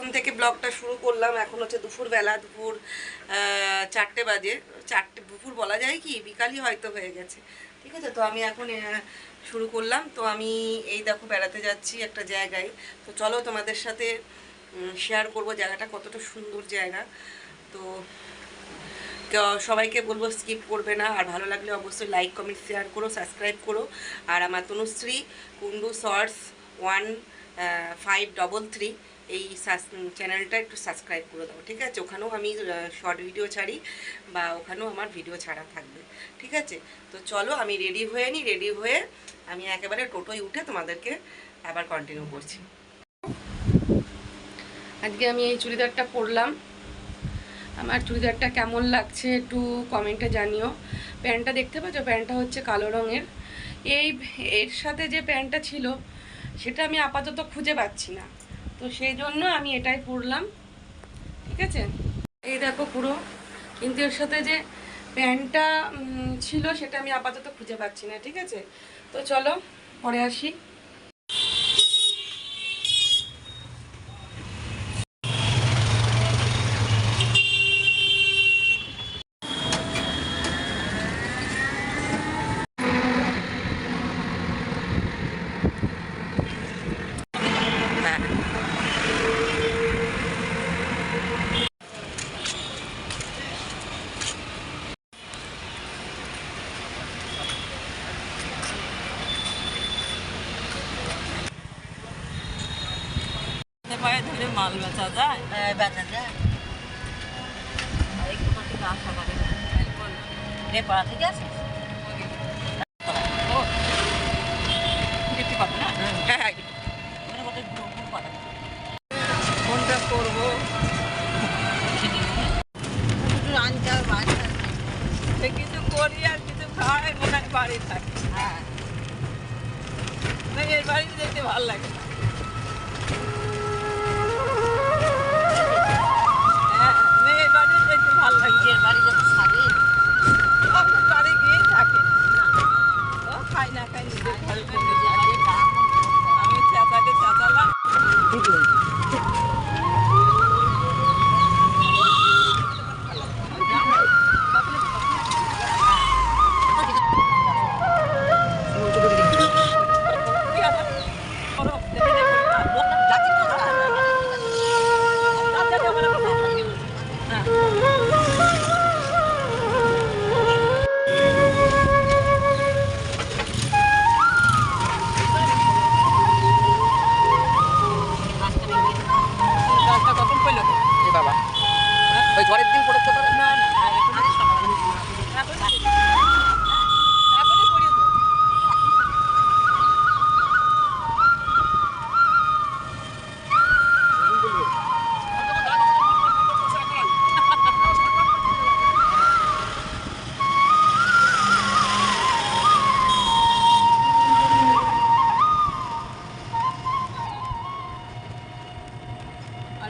এখন থেকে ব্লগটা শুরু করলাম। এখন হচ্ছে দুপুরবেলা, দুপুর চারটে বাজে। চারটে, দুপুর বলা যায় কি? বিকালই হয়তো হয়ে গেছে। ঠিক আছে? তো আমি এখন শুরু করলাম। তো আমি এই দেখো বেড়াতে যাচ্ছি একটা জায়গায়। তো চলো তোমাদের সাথে শেয়ার করব জায়গাটা কতটা সুন্দর জায়গা। তো সবাইকে বলব স্কিপ করবে না। আর ভালো লাগলে অবশ্যই লাইক কমেন্ট শেয়ার করো সাবস্ক্রাইব করো। আর আমার Tanushree Kundu shorts one five double three এই চ্যানেলটা একটু সাবস্ক্রাইব করে দাও, ঠিক আছে? ওখানেও আমি শর্ট ভিডিও ছাড়ি বা ওখানেও আমার ভিডিও ছাড়া থাকবে, ঠিক আছে? তো চলো, আমি রেডি হয়ে নিই রেডি হয়ে আমি একেবারে টোটোয় উঠে তোমাদেরকে আবার কন্টিনিউ করছি। আজকে আমি এই চুড়িদারটা পরলাম। আমার চুড়িদারটা কেমন লাগছে একটু কমেন্টে জানিও। প্যান্টটা দেখতে পাচ্ছ? প্যান্টটা হচ্ছে কালো রঙের। এই, এর সাথে যে প্যান্টটা ছিল, সেটা আমি আপাতত খুঁজে পাচ্ছি না। তো সেই জন্য আমি এটাই পরলাম। ঠিক আছে? এই দেখো পুরো। কিন্তু এর সাথে যে প্যান্টটা ছিল সেটা আমি আপাতত খুঁজে পাচ্ছি না, ঠিক আছে? তো চলো, পরে আসি হ্যাঁ পায়ে ধরে মাল বেচা যায়? বেচা যায়। থেকে কত দূর দূর পাড়া কোনটা করব? কিছু করি আর কিছু খাই মনে হয় বাড়ি থাকি। হ্যাঁ। মেয়ের বাড়ি দেখতে ভালো লাগে ওই ঘরের দিন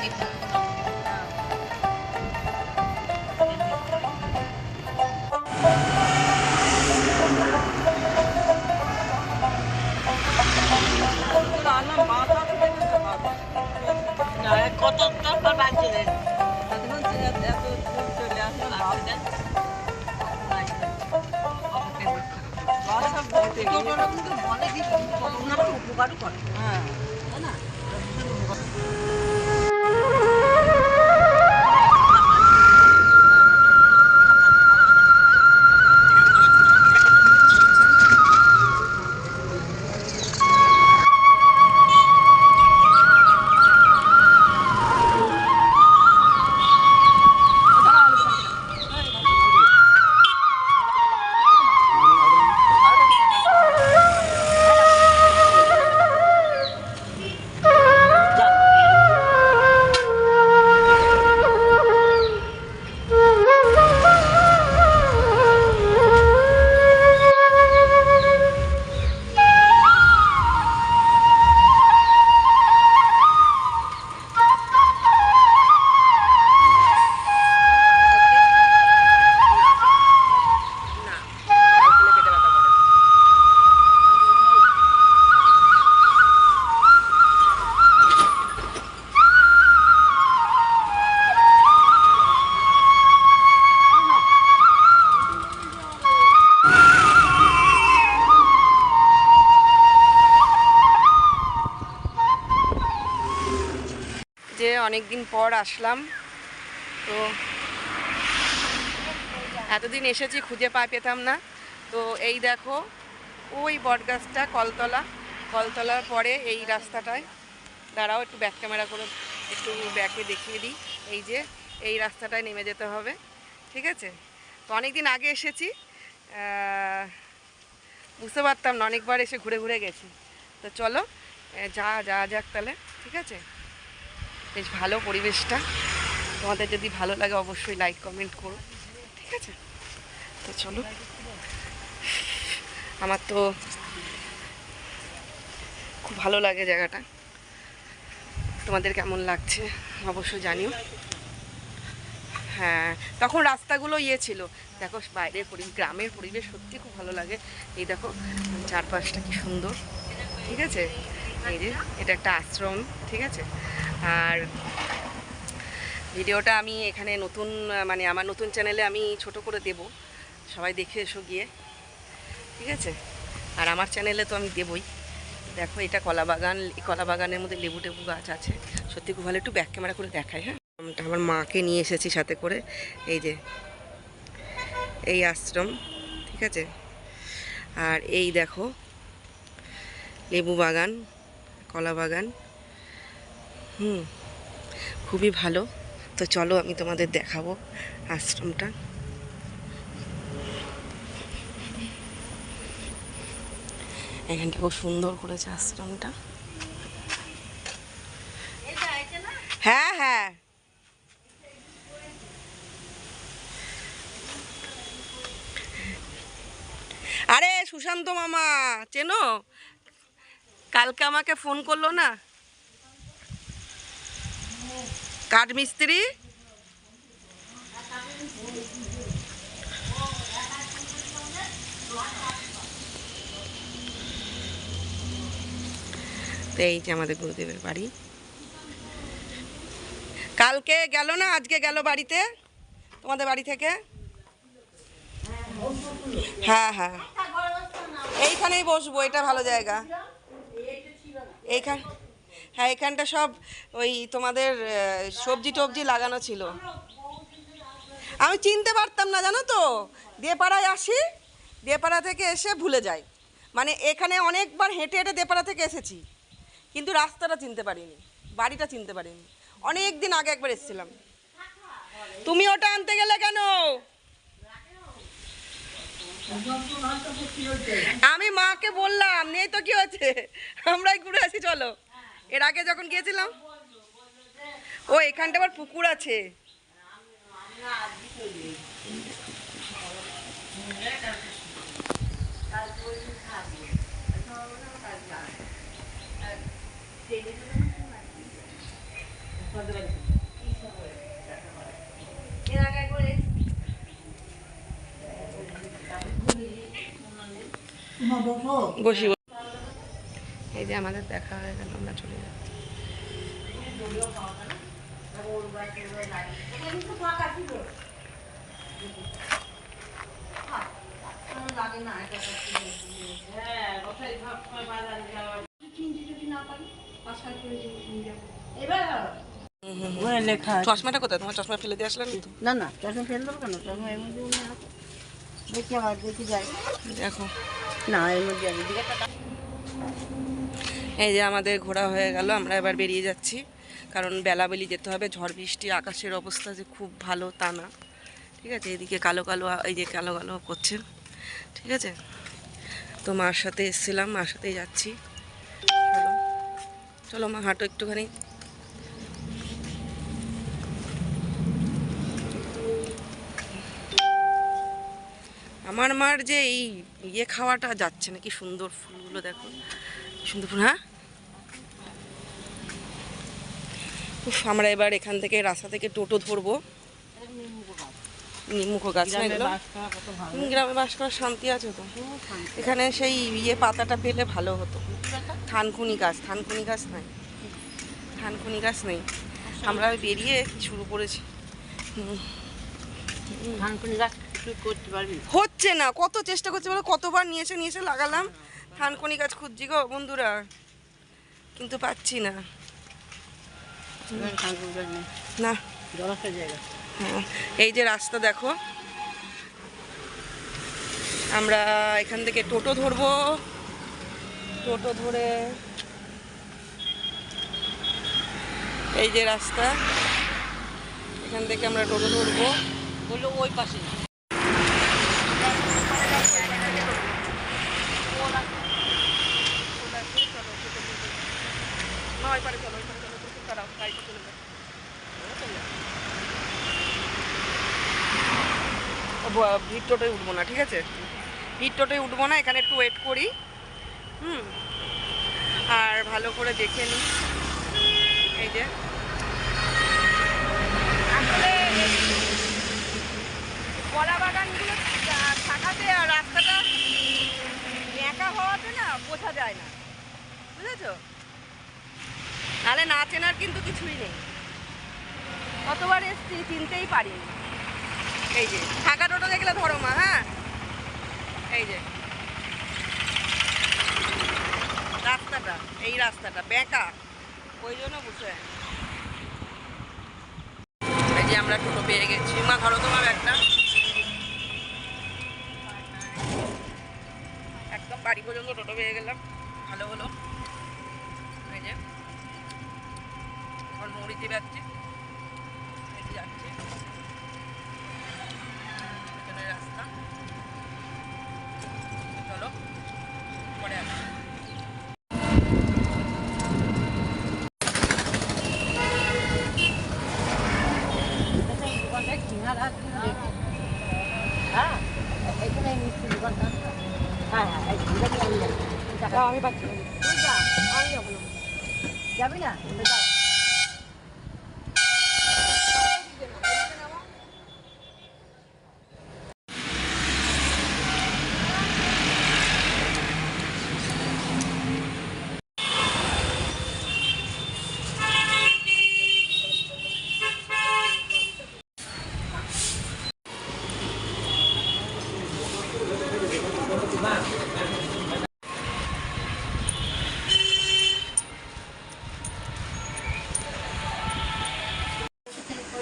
Thank you. পর আসলাম। তো এতদিন এসেছি, খুঁজে পা পেতাম না। তো এই দেখো, ওই বটগাছটা কলতলা। কলতলার পরে এই রাস্তাটায়। দাঁড়াও, একটু ব্যাক ক্যামেরা করে একটু ব্যাকে দেখিয়ে দিই। এই যে, এই রাস্তাটায় নেমে যেতে হবে। ঠিক আছে? তো অনেক দিন আগে এসেছি। বুঝতে পারতাম না, অনেকবার এসে ঘুরে ঘুরে গেছি। তো চলো যা যা যাক তাহলে। ঠিক আছে? বেশ ভালো পরিবেশটা। তোমাদের যদি ভালো লাগে অবশ্যই লাইক কমেন্ট করো। ঠিক আছে? তো চলো। আমার তো খুব ভালো লাগে জায়গাটা। তোমাদের কেমন লাগছে অবশ্যই জানিও। হ্যাঁ তখন রাস্তাগুলো ইয়ে ছিল। দেখো বাইরের পরিবেশ গ্রামের পরিবেশ সত্যি খুব ভালো লাগে। এই দেখো, চারপাশটা কি সুন্দর। ঠিক আছে? এই যে, এটা একটা আশ্রম। ঠিক আছে? আর ভিডিওটা আমি এখানে নতুন মানে আমার নতুন চ্যানেলে আমি ছোট করে দেব। সবাই দেখে এসো গিয়ে। ঠিক আছে? আর আমার চ্যানেলে তো আমি দেবই। দেখো, এটা কলা বাগান কলা বাগানের মধ্যে লেবু টেবু গাছ আছে। সত্যি খুব ভালো, একটু ব্যাক ক্যামেরা করে দেখাই হ্যাঁ? আমার মাকে নিয়ে এসেছি সাথে করে। এই যে, এই আশ্রম, ঠিক আছে? আর এই দেখো, লেবু বাগান, কলা বাগান। হুম, খুবই ভালো। তো চলো আমি তোমাদের দেখাবো আশ্রমটা। এখানটা খুব সুন্দর করেছে আশ্রমটা। হ্যাঁ হ্যাঁ। আরে সুশান্ত মামা, চেনো? কালকে আমাকে ফোন করল না? কাঠ মিস্ত্রি তো এই যে আমাদের গুরুদেবের বাড়ি। কালকে গেল না? আজকে গেল বাড়িতে? তোমাদের বাড়ি থেকে? হ্যাঁ হ্যাঁ। এইখানেই বসবো, এটা ভালো জায়গা। এইখান হ্যাঁ এখানটা সব ওই তোমাদের সবজি টবজি লাগানো ছিল। আমি চিনতে পারতাম না, জানো তো? দেপাড়ায় আসি, দেপাড়া থেকে এসে ভুলে যাই। মানে এখানে অনেকবার হেঁটে হেঁটে দেপাড়া থেকে এসেছি, কিন্তু রাস্তাটা চিনতে পারিনি, বাড়িটা চিনতে পারিনি। অনেক দিন আগে একবার এসেছিলাম। তুমি ওটা আনতে গেলে কেন? আমি মাকে বললাম, নেই তো কি হচ্ছে আমরাই ঘুরে আসি, চলো। এর আগে যখন গিয়েছিলাম ও এখানটা আবার পুকুর আছে। বসি। আমাদের দেখা হয়ে গেল আমরা চলে যাচ্ছি। চশমাটা কোথায়? তোমার চশমা ফেলে দিয়ে আসলে না না না চশমা ফেল দেবো কেন? চশমা এর মধ্যে। দেখি আবার দেখি যাই। দেখো। না এর মধ্যে এই যে আমাদের ঘোরা হয়ে গেল, আমরা এবার বেরিয়ে যাচ্ছি। কারণ বেলাবেলি যেতে হবে, ঝড় বৃষ্টি, আকাশের অবস্থা যে খুব ভালো তা না। ঠিক আছে? এদিকে কালো কালো, এই যে কালো কালো করছে। ঠিক আছে? তো মার সাথে এসেছিলাম, মার সাথেই যাচ্ছি। চলো চলো মা, হাঁটো একটুখানি। আমার মার যে এই ইয়ে খাওয়াটা যাচ্ছে না, কি সুন্দর ফুলগুলো দেখো। কি সুন্দর হ্যাঁ আমরা এবার এখান থেকে রাস্তা থেকে টোটো ধরবো। নিমুখ গাছ গ্রামে বাস করার শান্তি আছে তো। এখানে সেই ইয়ে পাতাটা পেলে ভালো হতো। থানকুনি গাছ থানকুনি গাছ নাই থানকুনি গাছ নেই। আমরা বেরিয়ে শুরু করেছি। ধানকুনি গাছ হচ্ছে না। কত চেষ্টা করছে বলো? কতবার নিয়ে এসে নিয়ে এসে লাগালাম। থানকুনি গাছ খুঁজছি গো বন্ধুরা। কিন্তু পাচ্ছি না। না। হ্যাঁ, এই যে রাস্তা দেখো। আমরা এখান থেকে টোটো ধরবো। টোটো ধরে এই যে রাস্তা। এখান থেকে আমরা টোটো ধরবো। বলল ওই পাশে না, ওই পারে চলো, ওই পারে চলো, টোটো দাঁড়াও, গাড়িতে চলে যাও। টোটোয় উঠবো না, ঠিক আছে? ভিড় টোটোয় উঠবো না, এখানে একটু ওয়েট করি। হুম? আর ভালো করে দেখে নিই এই যে। কলা বাগানগুলো থাকাতে আর রাস্তাটা হওয়াতে না বোঝা যায় না। না চেনার কিন্তু কিছুই নেই। কতবার এসছি চিনতেই পারিনি। এই যে ফাঁকা টোটো দেখলে ধরো মা হ্যাঁ? এই যে। রাস্তাটা, এই রাস্তাটা বেঁকা ওই জন্য বুঝে এই যে আমরা টোটো পেয়ে গেছি। মা, ধরো তোমার একটা একদম বাড়ি পর্যন্ত টোটো পেয়ে গেলাম। ভালো হলো। এই যে। এখন মুড়িতে যাচ্ছে এই যে যাচ্ছে পেছনের রাস্তা চলো পরে আসছি দোকানটা কিনা রাখছি হ্যাঁ এখানে মিষ্টি দোকানটা হ্যাঁ হ্যাঁ এই দোকানে আমি যাব। টাকা দাও, আমি পাচ্ছি তুই যা, আমি যাব না। যাবি না তুই যা।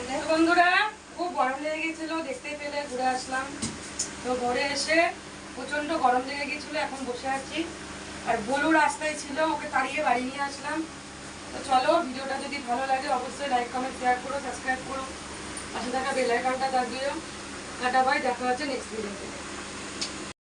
তো বন্ধুরা লেগে গেছিল, দেখতেই পেলে, ঘুরে আসলাম। তো ঘরে এসে প্রচণ্ড গরম লেগে গেছিল, এখন বসে আছি। আর বলু রাস্তায় ছিল, ওকে তাড়িয়ে বাড়ি নিয়ে আসলাম। তো চলো, ভিডিওটা যদি ভালো লাগে, অবশ্যই লাইক কমেন্ট শেয়ার করো সাবস্ক্রাইব করো। পাশে থাকা বেল আইকনটা দাবিও। টাটা বাই দেখা হচ্ছে নেক্সট ভিডিওতে